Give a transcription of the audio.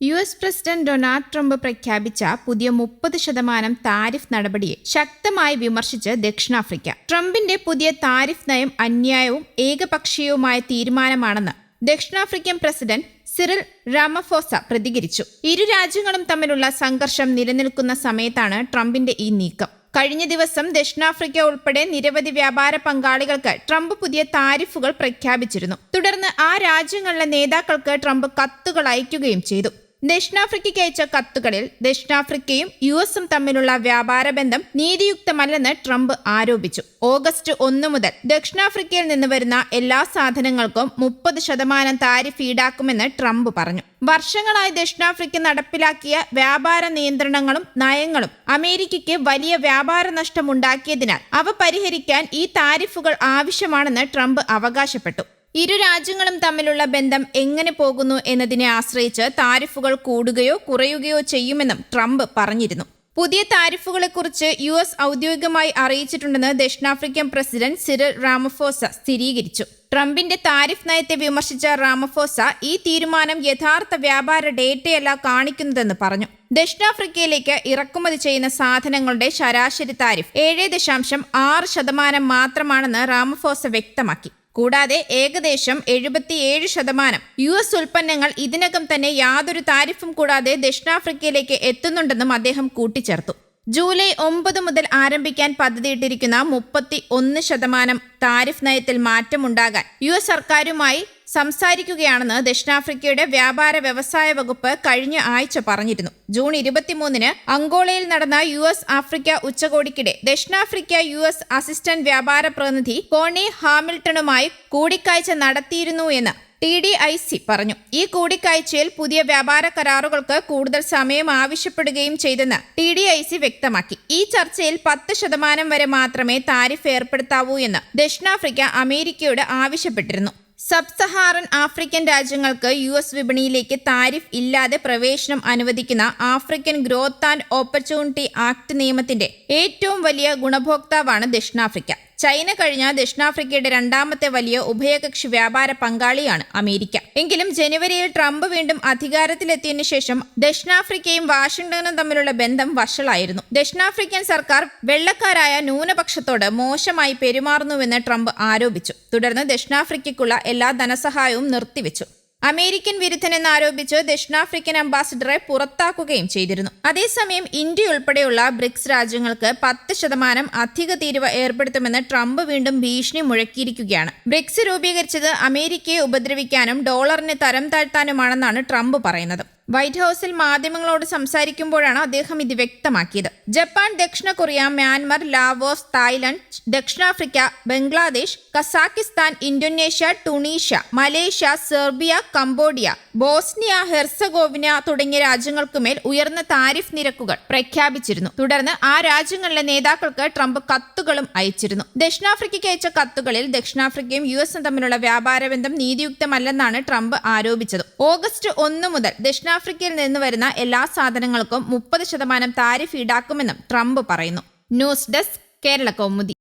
U S president Donald Trump പ്രഖ്യാപിച്ച പുതിയ മുപ്പത് ശതമാനം താരിഫ് നടപടിയെ ശക്തമായി വിമർശിച്ച് ദക്ഷിണാഫ്രിക്ക. ട്രംപിന്റെ പുതിയ താരിഫ് നയം അന്യായവും ഏകപക്ഷീയവുമായ തീരുമാനമാണെന്ന് ദക്ഷിണാഫ്രിക്കൻ പ്രസിഡന്റ് സിറിൽ റാമഫോസ പ്രതികരിച്ചു. ഇരു രാജ്യങ്ങളും തമ്മിലുള്ള സംഘർഷം നിലനിൽക്കുന്ന സമയത്താണ് ട്രംപിന്റെ ഈ നീക്കം. കഴിഞ്ഞ ദിവസം ദക്ഷിണാഫ്രിക്ക ഉൾപ്പെടെ നിരവധി വ്യാപാര പങ്കാളികൾക്ക് ട്രംപ് പുതിയ താരിഫുകൾ പ്രഖ്യാപിച്ചിരുന്നു. തുടർന്ന് ആ രാജ്യങ്ങളിലെ നേതാക്കൾക്ക് ട്രംപ് കത്തുകൾ അയക്കുകയും ചെയ്തു. ദക്ഷിണാഫ്രിക്കയ്ക്ക് അയച്ച കത്തുകളിൽ ദക്ഷിണാഫ്രിക്കയും യു എസും തമ്മിലുള്ള വ്യാപാര ബന്ധം നീതിയുക്തമല്ലെന്ന് ട്രംപ് ആരോപിച്ചു. ഓഗസ്റ്റ് ഒന്ന് മുതൽ ദക്ഷിണാഫ്രിക്കയിൽ നിന്ന് വരുന്ന എല്ലാ സാധനങ്ങൾക്കും മുപ്പത് ശതമാനം താരിഫ് ഈടാക്കുമെന്ന് ട്രംപ് പറഞ്ഞു. വർഷങ്ങളായി ദക്ഷിണാഫ്രിക്ക നടപ്പിലാക്കിയ വ്യാപാര നിയന്ത്രണങ്ങളും നയങ്ങളും അമേരിക്കയ്ക്ക് വലിയ വ്യാപാര നഷ്ടമുണ്ടാക്കിയതിനാൽ അവ പരിഹരിക്കാൻ ഈ താരിഫുകൾ ആവശ്യമാണെന്ന് ട്രംപ് അവകാശപ്പെട്ടു. ഇരു രാജ്യങ്ങളും തമ്മിലുള്ള ബന്ധം എങ്ങനെ പോകുന്നു എന്നതിനെ ആശ്രയിച്ച് താരിഫുകൾ കൂടുകയോ കുറയുകയോ ചെയ്യുമെന്നും ട്രംപ് പറഞ്ഞിരുന്നു. പുതിയ താരിഫുകളെക്കുറിച്ച് യു എസ് ഔദ്യോഗികമായി അറിയിച്ചിട്ടുണ്ടെന്ന് ദക്ഷിണാഫ്രിക്കൻ പ്രസിഡന്റ് സിറിൽ റാമഫോസ സ്ഥിരീകരിച്ചു. ട്രംപിന്റെ താരിഫ് നയത്തെ വിമർശിച്ച റാമഫോസ ഈ തീരുമാനം യഥാർത്ഥ വ്യാപാര ഡേറ്റയല്ല കാണിക്കുന്നതെന്ന് പറഞ്ഞു. ദക്ഷിണാഫ്രിക്കയിലേക്ക് ഇറക്കുമതി ചെയ്യുന്ന സാധനങ്ങളുടെ ശരാശരി താരിഫ് ഏഴ് ദശാംശം ആറ് ശതമാനം മാത്രമാണെന്ന് റാമഫോസ വ്യക്തമാക്കി. കൂടാതെ ഏകദേശം എഴുപത്തിയേഴ് ശതമാനം യു എസ് ഉൽപ്പന്നങ്ങൾ ഇതിനകം തന്നെ യാതൊരു താരിഫും കൂടാതെ ദക്ഷിണാഫ്രിക്കയിലേക്ക് എത്തുന്നുണ്ടെന്നും അദ്ദേഹം കൂട്ടിച്ചേർത്തു. ജൂലൈ ഒമ്പത് മുതൽ ആരംഭിക്കാൻ പദ്ധതിയിട്ടിരിക്കുന്ന മുപ്പത്തി ഒന്ന് ശതമാനം താരിഫ് നയത്തിൽ മാറ്റമുണ്ടാകാൻ യു എസ് സർക്കാരുമായി സംസാരിക്കുകയാണെന്ന് ദക്ഷിണാഫ്രിക്കയുടെ വ്യാപാര വ്യവസായ വകുപ്പ് കഴിഞ്ഞ ആഴ്ച പറഞ്ഞിരുന്നു. ജൂൺ ഇരുപത്തിമൂന്നിന് അങ്കോളയിൽ നടന്ന യു എസ് ആഫ്രിക്ക ഉച്ചകോടിക്കിടെ ദക്ഷിണാഫ്രിക്ക യു എസ് അസിസ്റ്റന്റ് വ്യാപാര പ്രതിനിധി കോണി ഹാമിൽട്ടണുമായി കൂടിക്കാഴ്ച നടത്തിയിരുന്നു എന്ന് ടി ഡി ഐ സി പറഞ്ഞു. ഈ കൂടിക്കാഴ്ചയിൽ പുതിയ വ്യാപാര കരാറുകൾക്ക് കൂടുതൽ സമയം ആവശ്യപ്പെടുകയും ചെയ്തെന്ന് ടി ഡി ഐ സി വ്യക്തമാക്കി. ഈ ചർച്ചയിൽ പത്ത് ശതമാനം വരെ മാത്രമേ താരിഫ് ഏർപ്പെടുത്താവൂ എന്ന് ദക്ഷിണാഫ്രിക്ക അമേരിക്കയോട് ആവശ്യപ്പെട്ടിരുന്നു. സബ് സഹാറൻ ആഫ്രിക്കൻ രാജ്യങ്ങൾക്ക് യു എസ് വിപണിയിലേക്ക് താരിഫ് ഇല്ലാതെ പ്രവേശനം അനുവദിക്കുന്ന African growth and opportunity act നിയമത്തിന്റെ ഏറ്റവും വലിയ ഗുണഭോക്താവാണ് ദക്ഷിണാഫ്രിക്ക. ചൈന കഴിഞ്ഞ ദക്ഷിണാഫ്രിക്കയുടെ രണ്ടാമത്തെ വലിയ ഉഭയകക്ഷി വ്യാപാര പങ്കാളിയാണ് അമേരിക്ക. എങ്കിലും ജനുവരിയിൽ ട്രംപ് വീണ്ടും അധികാരത്തിലെത്തിയതിനു ശേഷം ദക്ഷിണാഫ്രിക്കയും വാഷിംഗ്ടണും തമ്മിലുള്ള ബന്ധം വഷളായിരുന്നു. ദക്ഷിണാഫ്രിക്കൻ സർക്കാർ വെള്ളക്കാരായ ന്യൂനപക്ഷത്തോട് മോശമായി പെരുമാറുന്നുവെന്ന് ട്രംപ് ആരോപിച്ചു. തുടർന്ന് ദക്ഷിണാഫ്രിക്കയ്ക്കുള്ള എല്ലാ ധനസഹായവും നിർത്തിവെച്ചു. അമേരിക്കൻ വിരുദ്ധനെന്നാരോപിച്ച് ദക്ഷിണാഫ്രിക്കൻ അംബാസിഡറെ പുറത്താക്കുകയും ചെയ്തിരുന്നു. അതേസമയം ഇന്ത്യ ഉൾപ്പെടെയുള്ള ബ്രിക്സ് രാജ്യങ്ങൾക്ക് പത്ത് ശതമാനം അധിക തീരുവ ഏർപ്പെടുത്തുമെന്ന് ട്രംപ് വീണ്ടും ഭീഷണി മുഴക്കിയിരിക്കുകയാണ്. ബ്രിക്സ് രൂപീകരിച്ചത് അമേരിക്കയെ ഉപദ്രവിക്കാനും ഡോളറിനെ തരം താഴ്ത്താനുമാണെന്നാണ് ട്രംപ് പറയുന്നത്. വൈറ്റ് ഹൌസിൽ മാധ്യമങ്ങളോട് സംസാരിക്കുമ്പോഴാണ് അദ്ദേഹം ഇത് വ്യക്തമാക്കിയത്. ജപ്പാൻ ദക്ഷിണ കൊറിയ മ്യാൻമർ ലാവോസ് തായ്ലൻഡ് ദക്ഷിണാഫ്രിക്ക Bangladesh Kazakhstan Indonesia Tunisia Malaysia Serbia Cambodia Bosnia Herzegovina തുടങ്ങിയ രാജ്യങ്ങൾക്കുമേൽ ഉയർന്ന താരിഫ് നിരക്കുകൾ പ്രഖ്യാപിച്ചിരുന്നു. തുടർന്ന് ആ രാജ്യങ്ങളിലെ നേതാക്കൾക്ക് ട്രംപ് കത്തുകളും അയച്ചിരുന്നു. ദക്ഷിണാഫ്രിക്കയ്ക്ക് അയച്ച കത്തുകളിൽ ദക്ഷിണാഫ്രിക്കയും യു എസും തമ്മിലുള്ള വ്യാപാര ബന്ധം നീതിയുക്തമല്ലെന്നാണ് ട്രംപ് ആരോപിച്ചത്. ഓഗസ്റ്റ് ഒന്ന് മുതൽ ദക്ഷിണാഫ്രിക്കയിൽ നിന്ന് വരുന്ന എല്ലാ സാധനങ്ങൾക്കും മുപ്പത് ശതമാനം താരിഫ് ഈടാക്കുമെന്നും ട്രംപ് പറയുന്നു. News desk Kerala Kaumudi.